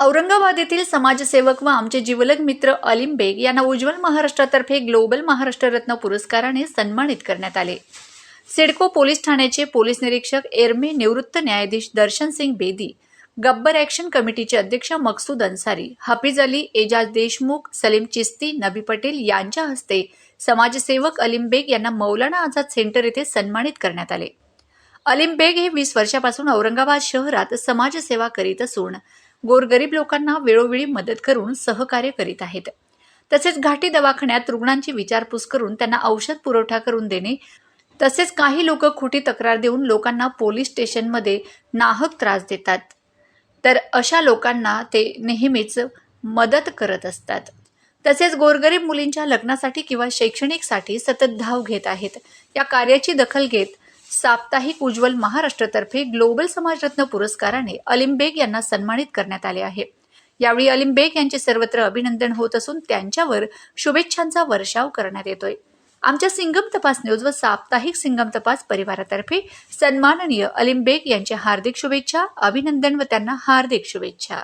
औरंगाबाद येथील समाजसेवक व आमचे जिवलग मित्र अलिम बेग यांना उज्ज्वल महाराष्ट्रातर्फे ग्लोबल महाराष्ट्र रत्न पुरस्काराने सन्मानित करण्यात आले. सिडको पोलीस ठाण्याचे पोलीस निरीक्षक एरमे निवृत्त न्यायाधीश दर्शन सिंग बेदी गब्बर ॲक्शन कमिटीचे अध्यक्ष मकसूद अन्सारी हाफिज अली एजाज देशमुख सलीम चिस्ती नबी पटेल यांच्या हस्ते समाजसेवक अलिम बेग यांना मौलाना आझाद सेंटर येथे सन्मानित करण्यात आले. अलिम बेग हे वीस वर्षापासून औरंगाबाद शहरात समाजसेवा करीत असून गोरगरीब लोकांना वेळोवेळी मदत करून सहकार्य करीत आहेत. तसेच घाटी दवाखान्यात रुग्णांची विचारपूस करून त्यांना औषध पुरवठा करून देणे तसेच काही लोक खोटी तक्रार देऊन लोकांना पोलीस स्टेशनमध्ये नाहक त्रास देतात. तर अशा लोकांना ते नेहमीच मदत करत असतात. तसेच गोरगरीब मुलींच्या लग्नासाठी किंवा शैक्षणिकसाठी सतत धाव घेत आहेत. या कार्याची दखल घेत साप्ताहिक उज्ज्वल महाराष्ट्रतर्फे ग्लोबल समाजरत्न पुरस्काराने अलिम बेग यांना सन्मानित करण्यात आले आहे. यावेळी अलिम बेग यांचे सर्वत्र अभिनंदन होत असून त्यांच्यावर शुभेच्छांचा वर्षाव करण्यात येतोय. आमच्या सिंगम तपास न्यूज व साप्ताहिक सिंगम तपास परिवारातर्फे सन्माननीय अलिम बेग यांच्या हार्दिक शुभेच्छा अभिनंदन व त्यांना हार्दिक शुभेच्छा.